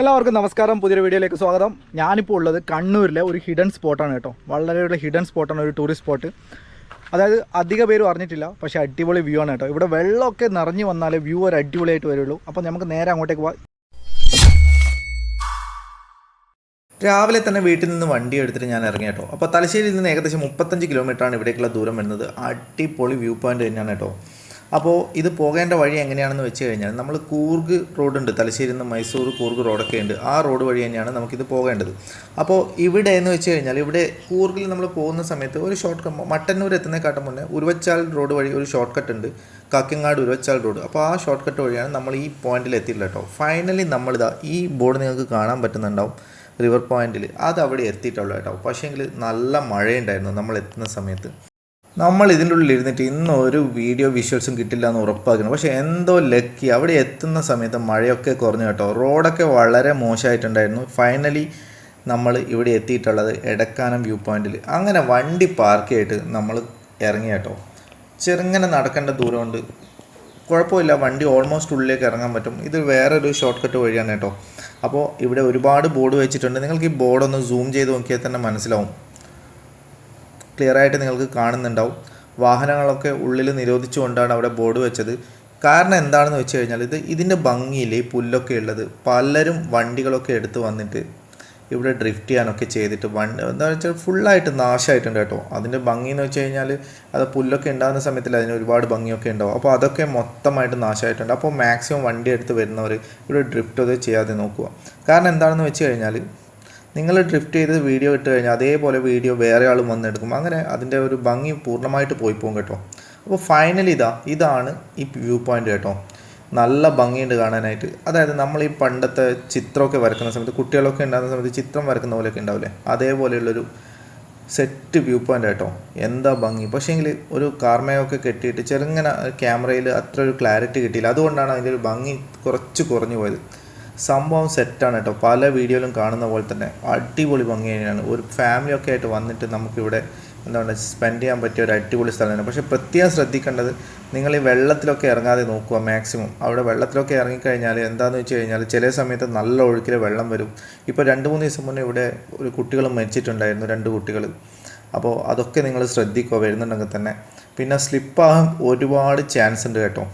എല്ലാവർക്കും നമസ്കാരം. പുതിയൊരു വീഡിയോയിലേക്ക് സ്വാഗതം. ഞാനിപ്പോൾ ഉള്ളത് കണ്ണൂരിലെ ഒരു ഹിഡൻ സ്പോട്ടാണ് കേട്ടോ. വളരെ ഒരു ഹിഡൻ സ്പോട്ടാണ് ഒരു ടൂറിസ്റ്റ് സ്പോട്ട് അതായത് അധിക പേരും അറിഞ്ഞിട്ടില്ല പക്ഷേ അടിപൊളി വ്യൂ ആണ് കേട്ടോ. ഇവിടെ വെള്ളമൊക്കെ നിറഞ്ഞു വന്നാലേ വ്യൂ ഒരു അടിപൊളിയായിട്ട് വരുള്ളൂ. അപ്പോൾ നമുക്ക് നേരെ അങ്ങോട്ടേക്ക് പോവാം. രാവിലെ തന്നെ വീട്ടിൽ നിന്ന് വണ്ടി എടുത്തിട്ട് ഞാൻ ഇറങ്ങി കേട്ടോ. അപ്പോൾ തലശ്ശേരിയിൽ നിന്ന് ഏകദേശം മുപ്പത്തഞ്ച് കിലോമീറ്ററാണ് ഇവിടേക്കുള്ള ദൂരം വരുന്നത്. അടിപൊളി വ്യൂ പോയിന്റ് തന്നെയാണ് കേട്ടോ. അപ്പോൾ ഇത് പോകേണ്ട വഴി എങ്ങനെയാണെന്ന് വെച്ച് കഴിഞ്ഞാൽ നമ്മൾ കൂർഗ് റോഡുണ്ട് തലശ്ശേരി നിന്ന് മൈസൂർ കൂർഗ് റോഡൊക്കെ ഉണ്ട്. ആ റോഡ് വഴി തന്നെയാണ് നമുക്കിത് പോകേണ്ടത്. അപ്പോൾ ഇവിടെ എന്ന് വെച്ച് കഴിഞ്ഞാൽ ഇവിടെ കൂർഗിൽ നമ്മൾ പോകുന്ന സമയത്ത് ഒരു ഷോർട്ട് കട്ട് മട്ടന്നൂർ എത്തുന്നതിനെക്കാട്ടും മുന്നേ ഉരുവച്ചാൽ റോഡ് വഴി ഒരു ഷോർട്ട് കട്ട് ഉണ്ട്. കാക്കങ്ങാട് ഉരുവച്ചാൽ റോഡ്. അപ്പോൾ ആ ഷോർട്ട് കട്ട് വഴിയാണ് നമ്മൾ ഈ പോയിന്റിൽ എത്തിയില്ല കേട്ടോ ഫൈനലി നമ്മളിതാ ഈ ബോർഡ് നിങ്ങൾക്ക് കാണാൻ പറ്റുന്നുണ്ടാവും റിവർ പോയിന്റിൽ അത് അവിടെ എത്തിയിട്ടുള്ളൂ കേട്ടോ പക്ഷേങ്കിൽ നല്ല മഴയുണ്ടായിരുന്നു നമ്മൾ എത്തുന്ന സമയത്ത്. നമ്മൾ ഇതിന്റെ ഉള്ളിൽ ഇരുന്നിട്ട് ഇന്ന് ഒരു വീഡിയോ വിഷ്വൽസും കിട്ടില്ല എന്ന് ഉറപ്പാക്കണം. പക്ഷേ എന്തോ ലക്കി അവിടെ എത്തുന്ന സമയത്ത് മഴയൊക്കെ കുറഞ്ഞു കേട്ടോ. റോഡൊക്കെ വളരെ മോശമായിട്ടുണ്ടായിരുന്നു. ഫൈനലി നമ്മൾ ഇവിടെ എത്തിയിട്ടുള്ളത് എടക്കാനം വ്യൂ പോയിന്റിൽ അങ്ങനെ വണ്ടി പാർക്ക് ചെയ്തിട്ട് നമ്മൾ ഇറങ്ങി കേട്ടോ. ചെറുങ്ങനെ നടക്കേണ്ട ദൂരമുണ്ട് കുഴപ്പമില്ല വണ്ടി ഓൾമോസ്റ്റ് ഉള്ളിലേക്ക് ഇറങ്ങാൻ പറ്റും. ഇത് വേറൊരു ഷോർട്ട് കട്ട് വഴിയാണ് കേട്ടോ. അപ്പോൾ ഇവിടെ ഒരുപാട് ബോർഡ് വെച്ചിട്ടുണ്ട്. നിങ്ങൾക്ക് ഈ ബോർഡൊന്ന് സൂം ചെയ്ത് നോക്കിയാൽ തന്നെ മനസ്സിലാവും. ക്ലിയർ ആയിട്ട് നിങ്ങൾക്ക് കാണുന്നുണ്ടാവും. വാഹനങ്ങളൊക്കെ ഉള്ളിൽ നിരോധിച്ചുകൊണ്ടാണ് അവിടെ ബോർഡ് വെച്ചത്. കാരണം എന്താണെന്ന് വെച്ച് കഴിഞ്ഞാൽ ഇത് ഇതിന്റെ ഭംഗിയിൽ പുല്ലൊക്കെ ഉള്ളത്. പലരും വണ്ടികളൊക്കെ എടുത്ത് വന്നിട്ട് ഇവിടെ ഡ്രിഫ്റ്റ് ചെയ്യാനൊക്കെ ചെയ്തിട്ട് വണ്ടി എന്താ വെച്ചാൽ ഫുള്ളായിട്ട് നാശമായിട്ടുണ്ട് കേട്ടോ. അതിന്റെ ഭംഗി എന്ന് വെച്ച് കഴിഞ്ഞാൽ അത് പുല്ലൊക്കെ ഉണ്ടാകുന്ന സമയത്തിൽ അതിന് ഒരുപാട് ഭംഗിയൊക്കെ ഉണ്ടാവും. അപ്പോൾ അതൊക്കെ മൊത്തമായിട്ട് നാശമായിട്ടുണ്ട് അപ്പോൾ മാക്സിമം വണ്ടി എടുത്ത് വരുന്നവർ ഇവിടെ ഡ്രിഫ്റ്റ് അത് ചെയ്യാതെ നോക്കുക. കാരണം എന്താണെന്ന് വെച്ച് കഴിഞ്ഞാൽ നിങ്ങൾ ഡ്രിഫ്റ്റ് ചെയ്ത് വീഡിയോ ഇട്ട് കഴിഞ്ഞാൽ അതേപോലെ വീഡിയോ വേറെ ആളും വന്നെടുക്കും. അങ്ങനെ അതിന്റെ ഒരു ഭംഗി പൂർണമായിട്ട് പോയി പോകും കേട്ടോ. അപ്പോൾ ഫൈനലി ഇതാ ഇതാണ് ഈ വ്യൂ പോയിന്റ് കേട്ടോ. നല്ല ഭംഗിയുണ്ട് കാണാനായിട്ട്. അതായത് നമ്മൾ ഈ പണ്ടത്തെ ചിത്രമൊക്കെ വരക്കുന്ന സമയത്ത് കുട്ടികളൊക്കെ ഉണ്ടാകുന്ന സമയത്ത് ചിത്രം വരക്കുന്ന പോലെയൊക്കെ ഉണ്ടാവില്ലേ? അതേപോലെയുള്ളൊരു സെറ്റ് വ്യൂ പോയിന്റ് കേട്ടോ എന്താ ഭംഗി? പക്ഷേങ്കിൽ ഒരു കാർമയൊക്കെ കെട്ടിയിട്ട് ചെറുങ്ങനെ ക്യാമറയിൽ അത്ര ഒരു ക്ലാരിറ്റി കിട്ടിയില്ല. അതുകൊണ്ടാണ് അതിന്റെ ഒരു ഭംഗി കുറച്ച് കുറഞ്ഞു പോയത്. സംഭവം സെറ്റാണ് കേട്ടോ. പല വീഡിയോയിലും കാണുന്ന പോലെ തന്നെ അടിപൊളി ഭംഗി തന്നെയാണ്. ഒരു ഫാമിലിയൊക്കെ ആയിട്ട് വന്നിട്ട് നമുക്കിവിടെ എന്താണ് സ്പെൻഡ് ചെയ്യാൻ പറ്റിയ ഒരു അടിപൊളി സ്ഥലമാണ്. പക്ഷേ പ്രത്യേകം ശ്രദ്ധിക്കേണ്ടത് നിങ്ങൾ ഈ വെള്ളത്തിലൊക്കെ ഇറങ്ങാതെ നോക്കുക മാക്സിമം അവിടെ വെള്ളത്തിലൊക്കെ ഇറങ്ങിക്കഴിഞ്ഞാൽ എന്താണെന്ന് വെച്ച് കഴിഞ്ഞാൽ ചില സമയത്ത് നല്ല ഒഴുക്കിൽ വെള്ളം വരും. ഇപ്പോൾ രണ്ട് മൂന്ന് ദിവസം മുന്നേ ഇവിടെ ഒരു കുട്ടികൾ മരിച്ചിട്ടുണ്ടായിരുന്നു രണ്ട് കുട്ടികൾ. അപ്പോൾ അതൊക്കെ നിങ്ങൾ ശ്രദ്ധിക്കുക വരുന്നുണ്ടെങ്കിൽ തന്നെ. പിന്നെ സ്ലിപ്പാകാൻ ഒരുപാട് ചാൻസ് ഉണ്ട് കേട്ടോ.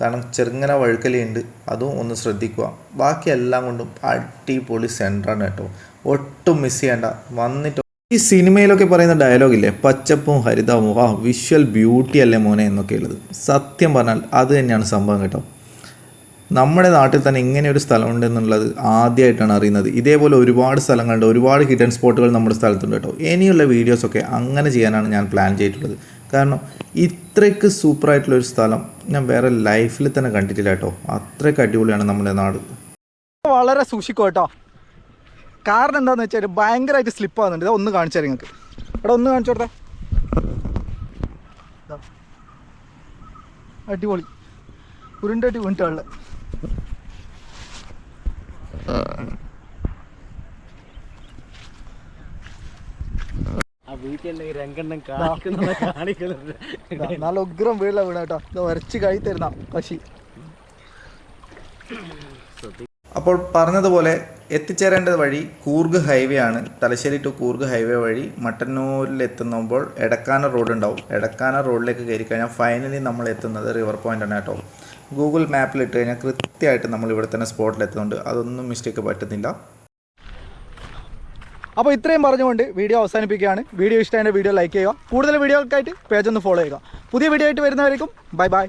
കാരണം ചെറുങ്ങനെ വഴുക്കലുണ്ട്. അതും ഒന്ന് ശ്രദ്ധിക്കുക. ബാക്കി എല്ലാം കൊണ്ടും അടിപൊളി സെന്ററാണ് കേട്ടോ. ഒട്ടും മിസ് ചെയ്യേണ്ട. വന്നിട്ട് ഈ സിനിമയിലൊക്കെ പറയുന്ന ഡയലോഗില്ലേ പച്ചപ്പും ഹരിതാവും. ആ വിഷ്വൽ ബ്യൂട്ടി അല്ലേ മോനെ എന്നൊക്കെ ഉള്ളത്. സത്യം പറഞ്ഞാൽ അത് തന്നെയാണ് സംഭവം കേട്ടോ. നമ്മുടെ നാട്ടിൽ തന്നെ ഇങ്ങനെ ഒരു സ്ഥലമുണ്ട് എന്നുള്ളത് ആദ്യമായിട്ടാണ് അറിയുന്നത്. ഇതേപോലെ ഒരുപാട് സ്ഥലങ്ങളുണ്ട്. ഒരുപാട് ഹിഡൻ സ്പോട്ടുകൾ നമ്മുടെ സ്ഥലത്തുണ്ട് കേട്ടോ. ഇനിയുള്ള വീഡിയോസൊക്കെ അങ്ങനെ ചെയ്യാനാണ് ഞാൻ പ്ലാൻ ചെയ്തിട്ടുള്ളത്. കാരണം ഇത്രയ്ക്ക് സൂപ്പറായിട്ടുള്ള ഒരു സ്ഥലം. ഞാൻ വേറെ ലൈഫിൽ തന്നെ കണ്ടിട്ടില്ല കേട്ടോ. അത്രയ്ക്ക് അടിപൊളിയാണ് നമ്മുടെ നാട്. വളരെ സൂക്ഷിക്കും കേട്ടോ. കാരണം എന്താണെന്ന് വെച്ചാൽ ഭയങ്കരമായിട്ട് സ്ലിപ്പ് ആകുന്നുണ്ട് ഇതാ ഒന്ന് കാണിച്ചു തരാം നിങ്ങൾക്ക്. ഇവിടെ ഒന്ന് കാണിച്ചു കൊടുത്തേ. അടിപൊളി. ഉരുണ്ടടി വീണിട്ടുള്ള ആ വീട്ടിൽ രംഗണ്ണം കാണിക്കുന്ന കാണിക്കുന്നുണ്ട് നല്ല ഉഗ്രം വീട്ടിലെ വീണ കേട്ടോ. ഇത് വരച്ച് കഴിത്തരുന്ന തരുന്ന പശി. അപ്പോൾ പറഞ്ഞതുപോലെ എത്തിച്ചേരേണ്ടത് വഴി കൂർഗ് ഹൈവേ ആണ്. തലശ്ശേരി ടു കൂർഗ് ഹൈവേ വഴി മട്ടന്നൂരിൽ എത്തുമ്പോൾ എടക്കാന റോഡ് ഉണ്ടാവും. എടക്കാന റോഡിലേക്ക് കയറി കഴിഞ്ഞാൽ ഫൈനലി നമ്മൾ എത്തുന്നത് റിവർ പോയിന്റ് ആണ് കേട്ടോ. ഗൂഗിൾ മാപ്പിൽ ഇട്ട് കഴിഞ്ഞാൽ കൃത്യമായിട്ട് നമ്മൾ ഇവിടെ തന്നെ സ്പോട്ടിൽ എത്തുന്നുണ്ട്. അതൊന്നും മിസ്റ്റേക്ക് പറ്റുന്നില്ല. അപ്പോൾ ഇത്രയും പറഞ്ഞുകൊണ്ട് വീഡിയോ അവസാനിപ്പിക്കുകയാണ്. വീഡിയോ ഇഷ്ടമായ വീഡിയോ ലൈക്ക് ചെയ്യുക. കൂടുതൽ വീഡിയോകൾക്കായിട്ട് പേജ് ഒന്ന് ഫോളോ ചെയ്യുക. പുതിയ വീഡിയോ ആയിട്ട് വരുന്നവരേക്കും ബൈ ബൈ.